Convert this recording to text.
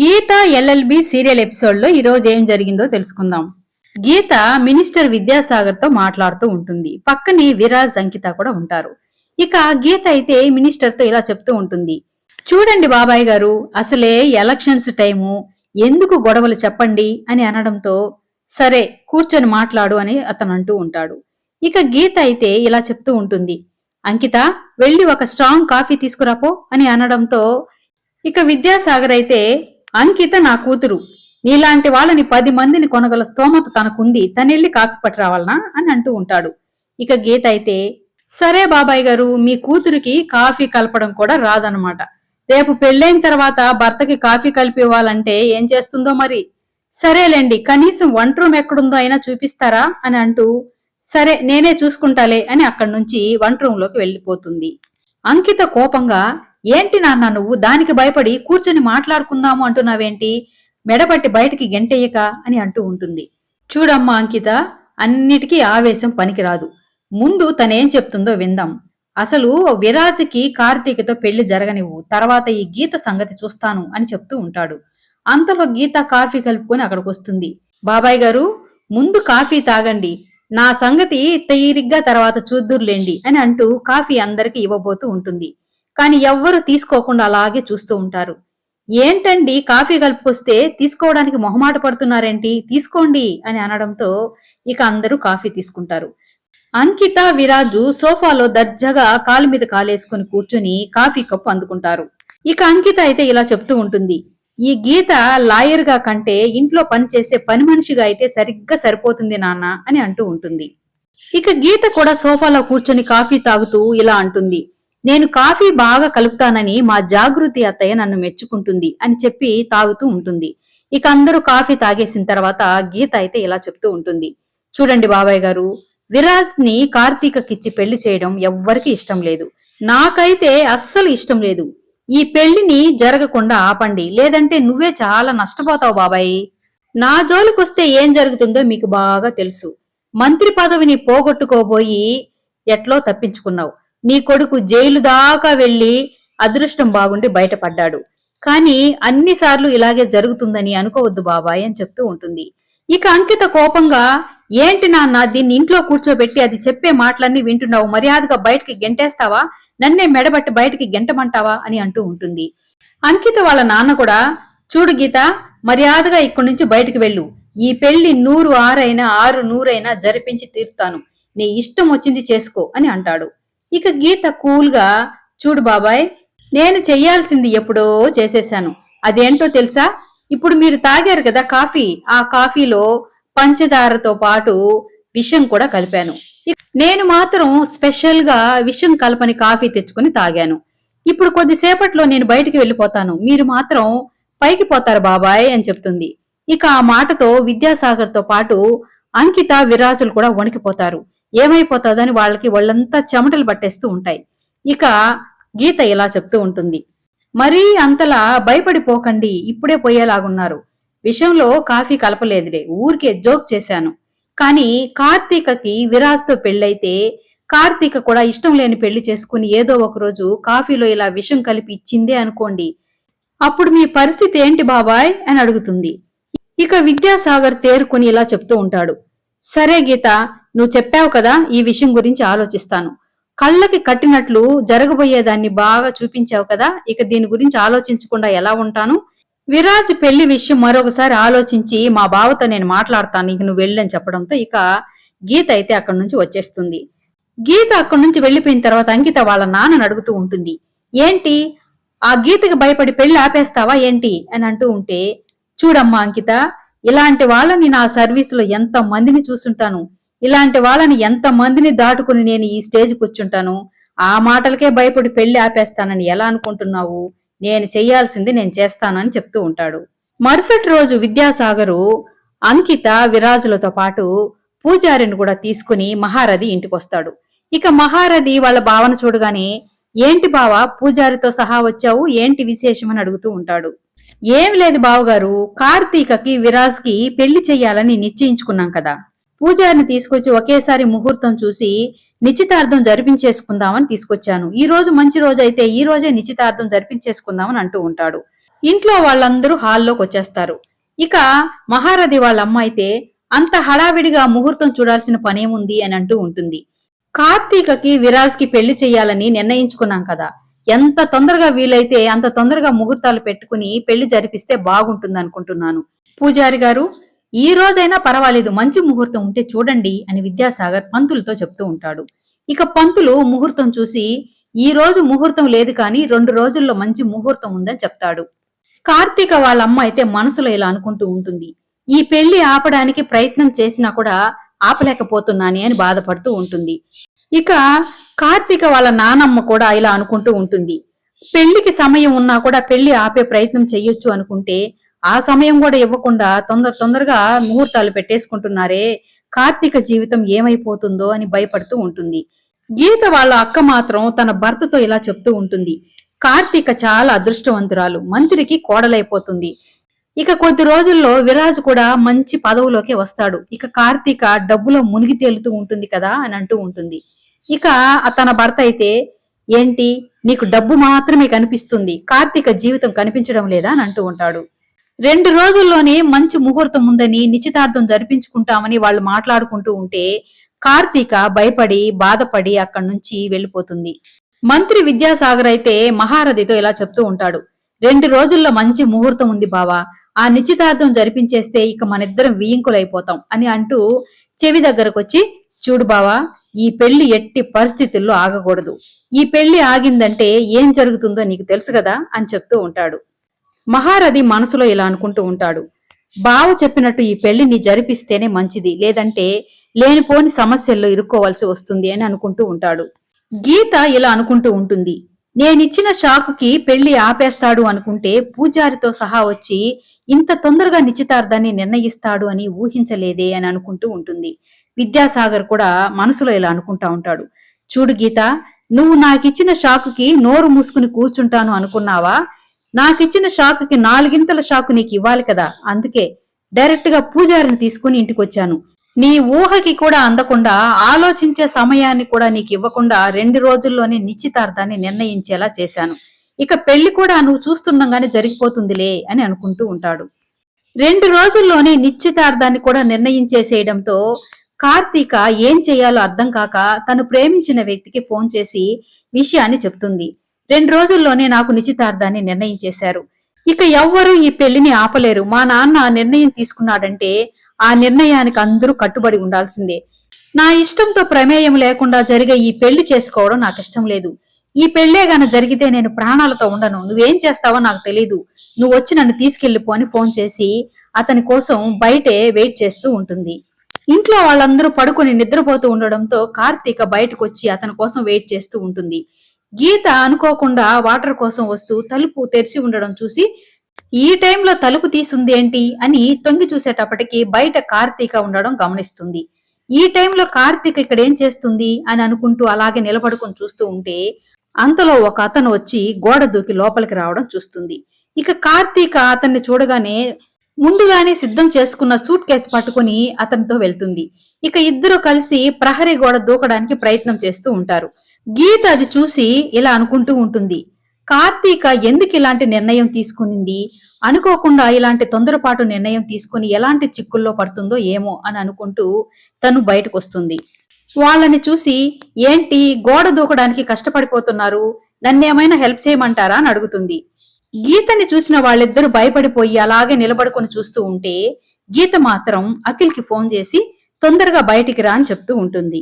గీత LLB serial ఎపిసోడ్లో ఈ రోజు ఏం జరిగిందో తెలుసుకుందాం. గీత మినిస్టర్ విద్యాసాగర్తో మాట్లాడుతూ ఉంటుంది. పక్కనే విరాజ్ అంకిత కూడా ఉంటారు. ఇక గీత అయితే మినిస్టర్తో ఇలా చెప్తూ ఉంటుంది. చూడండి బాబాయ్ గారు అసలే ఎలక్షన్స్ టైము ఎందుకు గొడవలు చెప్పండి అని అనడంతో సరే కూర్చొని మాట్లాడు అని అతను అంటూ ఉంటాడు. ఇక గీత అయితే ఇలా చెప్తూ ఉంటుంది. అంకిత వెళ్ళి ఒక స్ట్రాంగ్ కాఫీ తీసుకురాపో అని అనడంతో ఇక విద్యాసాగర్ అయితే అంకిత నా కూతురు. నీలాంటి వాళ్ళని పది మందిని కొనగల స్తోమత తనకుంది. తనెళ్ళి కాఫీ పట్టురావాలనా అని అంటూ ఉంటాడు. ఇక గీత అయితే సరే బాబాయ్ గారు మీ కూతురికి కాఫీ కలపడం కూడా రాదనమాట రేపు పెళ్ళైన తర్వాత భర్తకి కాఫీ కలిపి ఇవ్వాలంటే ఏం చేస్తుందో మరి? సరేలేండి కనీసం వంట రూమ్ ఎక్కడుందో అయినా చూపిస్తారా? అని అంటూ సరే నేనే చూసుకుంటాలే అని అక్కడి నుంచి వంట రూమ్లోకి వెళ్ళిపోతుంది. అంకిత కోపంగా ఏంటి నాన్న నువ్వు? దానికి భయపడి కూర్చొని మాట్లాడుకుందాము అంటున్నావేంటి? మెడపట్టి బయటికి గెంటేయక అని అంటూ ఉంటుంది. చూడమ్మా అంకిత అన్నిటికీ ఆవేశం పనికిరాదు. ముందు తనేం చెప్తుందో విందాం. అసలు విరాజ్కి కార్తీకతో పెళ్ళి జరగనివ్వు. తర్వాత ఈ గీత సంగతి చూస్తాను అని చెప్తూ ఉంటాడు. అంతలో గీత కాఫీ కలుపుకొని అక్కడికి వస్తుంది బాబాయ్ గారు ముందు కాఫీ తాగండి. నా సంగతి తీరిగ్గా తర్వాత చూద్దురులేండి అని అంటూ కాఫీ అందరికి ఇవ్వబోతూ ఉంటుంది. కానీ ఎవ్వరూ తీసుకోకుండా అలాగే చూస్తూ ఉంటారు. ఏంటండి కాఫీ కలుపుకొస్తే తీసుకోవడానికి మొహమాట పడుతున్నారేంటి? తీసుకోండి అని అనడంతో ఇక అందరూ కాఫీ తీసుకుంటారు. అంకిత విరాజు సోఫాలో దర్జాగా కాలు మీద కాలేసుకుని కూర్చుని కాఫీ కప్పు అందుకుంటారు. ఇక అంకిత అయితే ఇలా చెప్తూ ఉంటుంది. ఈ గీత లాయర్గా కంటే ఇంట్లో పనిచేసే పని మనిషిగా అయితే సరిగ్గా సరిపోతుంది నాన్న అని అంటూ ఉంటుంది. ఇక గీత కూడా సోఫాలో కూర్చొని కాఫీ తాగుతూ ఇలా అంటుంది. నేను కాఫీ బాగా కలుపుతానని మా జాగృతి అత్తయ్య నన్ను మెచ్చుకుంటుంది అని చెప్పి తాగుతూ ఉంటుంది. ఇక అందరూ కాఫీ తాగేసిన తర్వాత గీత అయితే ఇలా చెప్తూ ఉంటుంది. చూడండి బాబాయ్ గారు విరాజ్ని కార్తీకకిచ్చి పెళ్ళి చేయడం ఎవ్వరికి ఇష్టం లేదు. నాకైతే అస్సలు ఇష్టం లేదు. ఈ పెళ్ళిని జరగకుండా ఆపండి. లేదంటే నువ్వే చాలా నష్టపోతావు బాబాయ్. నా జోలికొస్తే ఏం జరుగుతుందో మీకు బాగా తెలుసు. మంత్రి పదవిని పోగొట్టుకోబోయి ఎట్లో తప్పించుకున్నావు. నీ కొడుకు జైలు దాకా వెళ్ళి అదృష్టం బాగుండి బయటపడ్డాడు. కానీ అన్నిసార్లు ఇలాగే జరుగుతుందని అనుకోవద్దు బాబాయ్ అని చెప్తూ ఉంటుంది. ఇక అంకిత కోపంగా ఏంటి నాన్న దీన్ని ఇంట్లో కూర్చోబెట్టి అది చెప్పే మాటలన్నీ వింటున్నావు మర్యాదగా బయటికి గెంటేస్తావా? నన్నే మెడబట్టి బయటికి గెంటమంటావా? అని అంటూ ఉంటుంది. అంకిత వాళ్ళ నాన్న కూడా చూడు గీత మర్యాదగా ఇక్కడి నుంచి బయటికి వెళ్ళు. ఈ పెళ్ళి నూరు ఆరైనా ఆరు నూరైనా జరిపించి తీరుతాను. నీ ఇష్టం వచ్చింది చేసుకో అని అంటాడు. ఇక గీత కూల్గా చూడు బాబాయ్ నేను చెయ్యాల్సింది ఎప్పుడో చేసేశాను. అదేంటో తెలుసా? ఇప్పుడు మీరు తాగారు కదా కాఫీ. ఆ కాఫీలో పంచదారతో పాటు విషం కూడా కలిపాను. నేను మాత్రం స్పెషల్గా విషం కలపని కాఫీ తెచ్చుకుని తాగాను. ఇప్పుడు కొద్దిసేపట్లో నేను బయటికి వెళ్ళిపోతాను. మీరు మాత్రం పైకి పోతారు బాబాయ్ అని చెప్తుంది. ఇక ఆ మాటతో విద్యాసాగర్తో పాటు అంకిత విరాజులు కూడా వణికిపోతారు. ఏమైపోతుందని వాళ్ళకి వాళ్ళంతా చెమటలు పట్టేస్తూ ఉంటాయి. ఇక గీత ఇలా చెప్తూ ఉంటుంది. మరీ అంతలా భయపడిపోకండి ఇప్పుడే పోయేలాగున్నారు. విషయంలో కాఫీ కలపలేదులే ఊరికే జోక్ చేశాను. కానీ కార్తీకకి విరాజ్తో పెళ్ళైతే కార్తీక కూడా ఇష్టం లేని పెళ్ళి చేసుకుని ఏదో ఒక రోజు కాఫీలో ఇలా విషం కలిపి ఇచ్చిందే అనుకోండి. అప్పుడు మీ పరిస్థితి ఏంటి బాబాయ్? అని అడుగుతుంది. ఇక విద్యాసాగర్ తేరుకుని ఇలా చెప్తూ ఉంటాడు. సరే గీత నువ్వు చెప్పావు కదా ఈ విషయం గురించి ఆలోచిస్తాను. కళ్ళకి కట్టినట్లు జరగబోయేదాన్ని బాగా చూపించావు కదా ఇక దీని గురించి ఆలోచించకుండా ఎలా ఉంటాను? విరాజ్ పెళ్ళి విషయం మరొకసారి ఆలోచించి మా బావతో నేను మాట్లాడతాను ఇక నువ్వు వెళ్ళని చెప్పడంతో ఇక గీత అయితే అక్కడి నుంచి వచ్చేస్తుంది. గీత అక్కడి నుంచి వెళ్ళిపోయిన తర్వాత అంకిత వాళ్ళ నాన్నను అడుగుతూ ఉంటుంది. ఏంటి? ఆ గీతకి భయపడి పెళ్ళి ఆపేస్తావా ఏంటి? అని అంటూ ఉంటే చూడమ్మా అంకిత ఇలాంటి వాళ్ళని నా సర్వీసులో ఎంత మందిని చూసుంటాను. ఇలాంటి వాళ్ళని ఎంత మందిని దాటుకుని నేను ఈ స్టేజ్ కూర్చుంటాను? ఆ మాటలకే భయపడి పెళ్ళి ఆపేస్తానని ఎలా అనుకుంటున్నావు? నేను చెయ్యాల్సింది నేను చేస్తానని చెప్తూ ఉంటాడు. మరుసటి రోజు విద్యాసాగరు అంకిత విరాజులతో పాటు పూజారిని కూడా తీసుకుని మహారథి ఇంటికొస్తాడు. ఇక మహారథి వాళ్ళ భావన చూడగానే ఏంటి బావ పూజారితో సహా వచ్చావు? ఏంటి విశేషం? అని అడుగుతూ ఉంటాడు. ఏం లేదు బావగారు కార్తీకకి విరాజ్కి పెళ్ళి చెయ్యాలని నిశ్చయించుకున్నాం కదా. పూజారిని తీసుకొచ్చి ఒకేసారి ముహూర్తం చూసి నిశ్చితార్థం జరిపించేసుకుందామని తీసుకొచ్చాను. ఈ రోజు మంచి రోజు అయితే ఈ రోజే నిశ్చితార్థం జరిపించేసుకుందామని అంటూ ఉంటాడు. ఇంట్లో వాళ్ళందరూ హాల్లోకి వచ్చేస్తారు. ఇక మహారథి వాళ్ళ అమ్మ అయితే అంత హడావిడిగా ముహూర్తం చూడాల్సిన పనేముంది అని అంటూ ఉంటుంది. కార్తీకకి విరాజ్కి పెళ్ళి చేయాలని నిర్ణయించుకున్నాం కదా. ఎంత తొందరగా వీలైతే అంత తొందరగా ముహూర్తాలు పెట్టుకుని పెళ్ళి జరిపిస్తే బాగుంటుంది అనుకుంటున్నాను పూజారి గారు ఈ రోజైనా పర్వాలేదు మంచి ముహూర్తం ఉంటే చూడండి అని విద్యాసాగర్ పంతులతో చెప్తూ ఉంటాడు. ఇక పంతులు ముహూర్తం చూసి ఈ రోజు ముహూర్తం లేదు కానీ రెండు రోజుల్లో మంచి ముహూర్తం ఉందని చెప్తాడు. కార్తీక వాళ్ళ అమ్మ అయితే మనసులో ఇలా అనుకుంటూ ఉంటుంది. ఈ పెళ్ళి ఆపడానికి ప్రయత్నం చేసినా కూడా ఆపలేకపోతున్నానే అని బాధపడుతూ ఉంటుంది. ఇక కార్తీక వాళ్ళ నానమ్మ కూడా ఇలా అనుకుంటూ ఉంటుంది. పెళ్ళికి సమయం ఉన్నా కూడా పెళ్ళి ఆపే ప్రయత్నం చెయ్యొచ్చు అనుకుంటే ఆ సమయం కూడా ఇవ్వకుండా తొందర తొందరగా ముహూర్తాలు పెట్టేసుకుంటున్నారే కార్తీక జీవితం ఏమైపోతుందో అని భయపడుతూ ఉంటుంది. గీత వాళ్ళ అక్క మాత్రం తన భర్తతో ఇలా చెప్తూ ఉంటుంది. కార్తీక చాలా అదృష్టవంతురాలు మంత్రికి కోడలైపోతుంది. ఇక కొద్ది రోజుల్లో విరాజ్ కూడా మంచి పదవులోకి వస్తాడు. ఇక కార్తీక డబ్బులో మునిగి తేలుతూ ఉంటుంది కదా అని అంటూ ఉంటుంది. ఇక తన భర్త అయితే ఏంటి? నీకు డబ్బు మాత్రమే కనిపిస్తుంది. కార్తీక జీవితం కనిపించడం లేదా? అని అంటూ ఉంటాడు. రెండు రోజుల్లోనే మంచి ముహూర్తం ఉందని నిశ్చితార్థం జరిపించుకుంటామని వాళ్ళు మాట్లాడుకుంటూ ఉంటే కార్తీక భయపడి బాధపడి అక్కడి నుంచి వెళ్ళిపోతుంది. మంత్రి విద్యాసాగర్ అయితే మహారథితో ఇలా చెప్తూ ఉంటాడు. రెండు రోజుల్లో మంచి ముహూర్తం ఉంది బావా. ఆ నిశ్చితార్థం జరిపించేస్తే ఇక మనిద్దరం వియింకులైపోతాం అని అంటూ చెవి దగ్గరకు వచ్చి చూడు బావా ఈ పెళ్ళి ఎట్టి పరిస్థితుల్లో ఆగకూడదు. ఈ పెళ్ళి ఆగిందంటే ఏం జరుగుతుందో నీకు తెలుసు కదా? అని చెప్తూ ఉంటాడు. మహారథి మనసులో ఇలా అనుకుంటూ ఉంటాడు. బావ చెప్పినట్టు ఈ పెళ్ళిని జరిపిస్తేనే మంచిది లేదంటే లేనిపోని సమస్యల్లో ఇరుక్కోవాల్సి వస్తుంది అని అనుకుంటూ ఉంటాడు. గీత ఇలా అనుకుంటూ ఉంటుంది. నేనిచ్చిన షాకుకి పెళ్ళి ఆపేస్తాడు అనుకుంటే పూజారితో సహా వచ్చి ఇంత తొందరగా నిశ్చితార్థాన్ని నిర్ణయిస్తాడు అని ఊహించలేదే అని అనుకుంటూ ఉంటుంది. విద్యాసాగర్ కూడా మనసులో ఇలా అనుకుంటా ఉంటాడు. చూడు గీత నువ్వు నాకిచ్చిన షాకుకి నోరు మూసుకుని కూర్చుంటాను అనుకున్నావా? నాకిచ్చిన షాకుకి నాలుగింతల షాకు నీకు ఇవ్వాలి కదా అందుకే డైరెక్ట్గా పూజారిని తీసుకుని ఇంటికి వచ్చాను నీ ఊహకి కూడా అందకుండా ఆలోచించే సమయాన్ని కూడా నీకు ఇవ్వకుండా రెండు రోజుల్లోనే నిశ్చితార్థాన్ని నిర్ణయించేలా చేశాను. ఇక పెళ్ళి కూడా నువ్వు చూస్తుండగానే జరిగిపోతుందిలే అని అనుకుంటూ ఉంటాడు. రెండు రోజుల్లోనే నిశ్చితార్థాన్ని కూడా నిర్ణయించేసేయడంతో కార్తీక ఏం చేయాలో అర్థం కాక తను ప్రేమించిన వ్యక్తికి ఫోన్ చేసి విషయాన్ని చెప్తుంది. రెండు రోజుల్లోనే నాకు నిశ్చితార్థాన్ని నిర్ణయించేశారు. ఇక ఎవ్వరూ ఈ పెళ్ళిని ఆపలేరు. మా నాన్న ఆ నిర్ణయం తీసుకున్నాడంటే ఆ నిర్ణయానికి అందరూ కట్టుబడి ఉండాల్సిందే. నా ఇష్టంతో ప్రమేయం లేకుండా జరిగే ఈ పెళ్ళి చేసుకోవడం నాకు ఇష్టం లేదు. ఈ పెళ్ళే గాన జరిగితే నేను ప్రాణాలతో ఉండను. నువ్వేం చేస్తావో నాకు తెలీదు. నువ్వు వచ్చి నన్ను తీసుకెళ్ళిపో అని ఫోన్ చేసి అతని కోసం బయటే వెయిట్ చేస్తూ ఉంటుంది. ఇంట్లో వాళ్ళందరూ పడుకొని నిద్రపోతూ ఉండడంతో కార్తీక బయటకు వచ్చి అతని కోసం వెయిట్ చేస్తూ ఉంటుంది. గీత అనుకోకుండా వాటర్ కోసం వస్తూ తలుపు తెరిచి ఉండడం చూసి ఈ టైంలో తలుపు తీసుంది ఏంటి అని తొంగి చూసేటప్పటికి బయట కార్తీక ఉండడం గమనిస్తుంది. ఈ టైంలో కార్తీక ఇక్కడ ఏం చేస్తుంది అని అనుకుంటూ అలాగే నిలబడుకొని చూస్తూ ఉంటే అంతలో ఒక అతను వచ్చి గోడ దూకి లోపలికి రావడం చూస్తుంది. ఇక కార్తీక అతన్ని చూడగానే ముందుగానే సిద్ధం చేసుకున్న సూట్ కేసు పట్టుకుని అతనితో వెళ్తుంది. ఇక ఇద్దరు కలిసి ప్రహరీ గోడ దూకడానికి ప్రయత్నం చేస్తూ ఉంటారు. గీత అది చూసి ఇలా అనుకుంటూ ఉంటుంది. కార్తీక ఎందుకు ఇలాంటి నిర్ణయం తీసుకునింది? అనుకోకుండా ఇలాంటి తొందరపాటు నిర్ణయం తీసుకుని ఎలాంటి చిక్కుల్లో పడుతుందో ఏమో అని అనుకుంటూ తను బయటకు వస్తుంది వాళ్ళని చూసి ఏంటి గోడ దూకడానికి కష్టపడిపోతున్నారు? నన్నేమైనా హెల్ప్ చేయమంటారా? అని అడుగుతుంది. గీతని చూసిన వాళ్ళిద్దరూ భయపడిపోయి అలాగే నిలబడుకొని చూస్తూ ఉంటే గీత మాత్రం అఖిల్కి ఫోన్ చేసి తొందరగా బయటికి రా అని చెప్తూ ఉంటుంది.